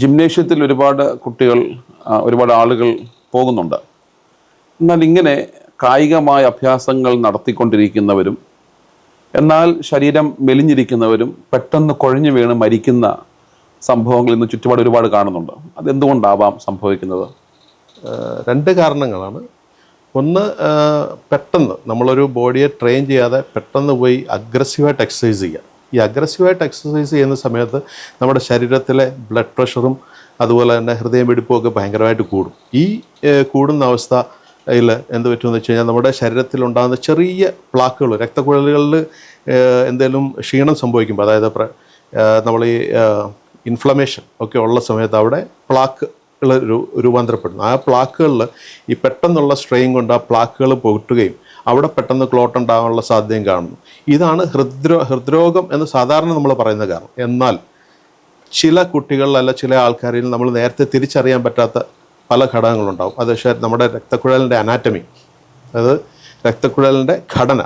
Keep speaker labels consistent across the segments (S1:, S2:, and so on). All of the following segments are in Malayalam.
S1: ജിംനേഷ്യത്തിൽ ഒരുപാട് കുട്ടികൾ ഒരുപാട് ആളുകൾ പോകുന്നുണ്ട്. എന്നാൽ ഇങ്ങനെ കായികമായ അഭ്യാസങ്ങൾ നടത്തിക്കൊണ്ടിരിക്കുന്നവരും എന്നാൽ ശരീരം മെലിഞ്ഞിരിക്കുന്നവരും പെട്ടെന്ന് കുഴഞ്ഞു വീണ് മരിക്കുന്ന സംഭവങ്ങൾ ഇന്ന് ചുറ്റുപാട് ഒരുപാട് കാണുന്നുണ്ട്. അതെന്തുകൊണ്ടാവാം സംഭവിക്കുന്നത്?
S2: രണ്ട് കാരണങ്ങളാണ്. ഒന്ന് പെട്ടെന്ന് നമ്മളൊരു ബോഡിയെ ട്രെയിൻ ചെയ്യാതെ പെട്ടെന്ന് പോയി അഗ്രസീവായിട്ട് എക്സസൈസ് ചെയ്യുക ഈ അഗ്രസീവായിട്ട് എക്സസൈസ് ചെയ്യുന്ന സമയത്ത് നമ്മുടെ ശരീരത്തിലെ ബ്ലഡ് പ്രഷറും അതുപോലെ തന്നെ ഹൃദയമിടിപ്പും ഒക്കെ ഭയങ്കരമായിട്ട് കൂടും. ഈ കൂടുന്ന അവസ്ഥ അവസ്ഥയിൽ എന്ത് പറ്റുമെന്ന് വെച്ച് കഴിഞ്ഞാൽ നമ്മുടെ ശരീരത്തിലുണ്ടാകുന്ന ചെറിയ പ്ലാക്കുകൾ രക്തക്കുഴലുകളിൽ എന്തെങ്കിലും ക്ഷീണം സംഭവിക്കുമ്പോൾ അതായത് നമ്മൾ ഈ ഇൻഫ്ലമേഷൻ ഒക്കെ ഉള്ള സമയത്ത് അവിടെ പ്ലാക്ക് രൂപാന്തരപ്പെടുന്നു. ആ പ്ലാക്കുകളിൽ ഈ പെട്ടെന്നുള്ള സ്ട്രെയിൻ കൊണ്ട് ആ പ്ലാക്കുകൾ പൊട്ടുകയും അവിടെ പെട്ടെന്ന് ക്ലോട്ട് ഉണ്ടാകാനുള്ള സാധ്യതയും കാണുന്നു. ഇതാണ് ഹൃദ്രോ ഹൃദ്രോഗം എന്ന് സാധാരണ നമ്മൾ പറയുന്ന കാരണം. എന്നാൽ ചില കുട്ടികളിൽ അല്ല ചില ആൾക്കാരിൽ നമ്മൾ നേരത്തെ തിരിച്ചറിയാൻ പറ്റാത്ത പല ഘടകങ്ങളുണ്ടാവും. അത് പക്ഷേ നമ്മുടെ രക്തക്കുഴലിന്റെ അനാറ്റമി അതായത് രക്തക്കുഴലിന്റെ ഘടന.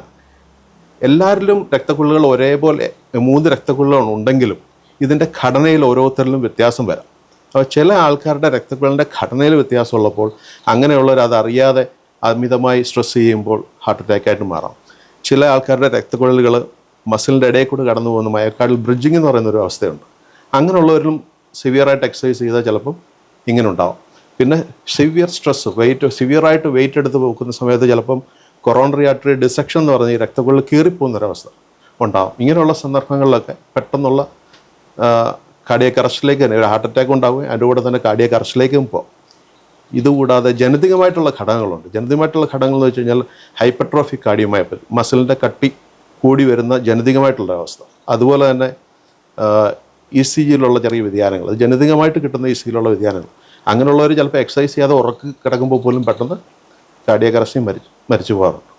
S2: എല്ലാവരിലും രക്തക്കുഴലുകൾ ഒരേപോലെ മൂന്ന് രക്തക്കുഴലുകൾ ഉണ്ടെങ്കിലും ഇതിന്റെ ഘടനയിൽ ഓരോരുത്തരിലും വ്യത്യാസം വരാം. ചില ആൾക്കാരുടെ രക്തക്കുഴലിന്റെ ഘടനയിൽ വ്യത്യാസമുള്ളപ്പോൾ അങ്ങനെയുള്ളവർ അതറിയാതെ അമിതമായി സ്ട്രെസ് ചെയ്യുമ്പോൾ ഹാർട്ട് അറ്റാക്കായിട്ട് മാറാം. ചില ആൾക്കാരുടെ രക്തക്കുഴലുകൾ മസിലിന്റെ ഇടയിൽ കൂടെ കടന്നു പോകുന്ന മയക്കാടിൽ ബ്രിഡ്ജിങ് എന്ന് പറയുന്ന ഒരു അവസ്ഥയുണ്ട്. അങ്ങനെയുള്ളവരിലും സിവിയറായിട്ട് എക്സസൈസ് ചെയ്താൽ ചിലപ്പം ഇങ്ങനെ ഉണ്ടാവും. പിന്നെ സിവിയർ സ്ട്രെസ് വെയിറ്റ് സിവിയറായിട്ട് വെയിറ്റ് എടുത്ത് പോകുന്ന സമയത്ത് ചിലപ്പം കൊറോണറി ആർട്ടറി ഡിസെക്ഷൻ എന്ന് പറഞ്ഞ ഈ രക്തക്കുഴൽ കീറിപ്പോകുന്നൊരവസ്ഥ ഉണ്ടാവും. ഇങ്ങനെയുള്ള സന്ദർഭങ്ങളിലൊക്കെ പെട്ടെന്നുള്ള കാർഡിയക്ക് അറസ്റ്റിലേക്ക് തന്നെ ഒരു ഹാർട്ട് അറ്റാക്ക് ഉണ്ടാവുകയും അതിന്റെ കൂടെ തന്നെ കാർഡിയക്ക് അറസ്റ്റിലേക്കും പോകും ഇതുകൂടാതെ ജനിതകമായിട്ടുള്ള ഘടകങ്ങളുണ്ട്. ജനിതകമായിട്ടുള്ള ഘടകങ്ങൾ എന്ന് വെച്ച് കഴിഞ്ഞാൽ ഹൈപ്പർട്രോഫിക് കാർഡിയോമയോപ്പതി മസിലിന്റെ കട്ടി കൂടി വരുന്ന ജനിതകമായിട്ടുള്ള അവസ്ഥ അതുപോലെ തന്നെ ഇ സി ജിയിലുള്ള ചെറിയ വ്യതിയാനങ്ങൾ. അത് ജനിതകമായിട്ട് കിട്ടുന്ന ഇ സി ജിയിലുള്ള വ്യതിയാനങ്ങൾ. അങ്ങനെയുള്ളവർ ചിലപ്പോൾ എക്സസൈസ് ചെയ്യാതെ ഉറക്ക് കിടക്കുമ്പോൾ പോലും പെട്ടെന്ന് കാർഡിയക്ക് അറസ്റ്റിൽ മരിച്ചു മരിച്ചു പോകാറുണ്ട്.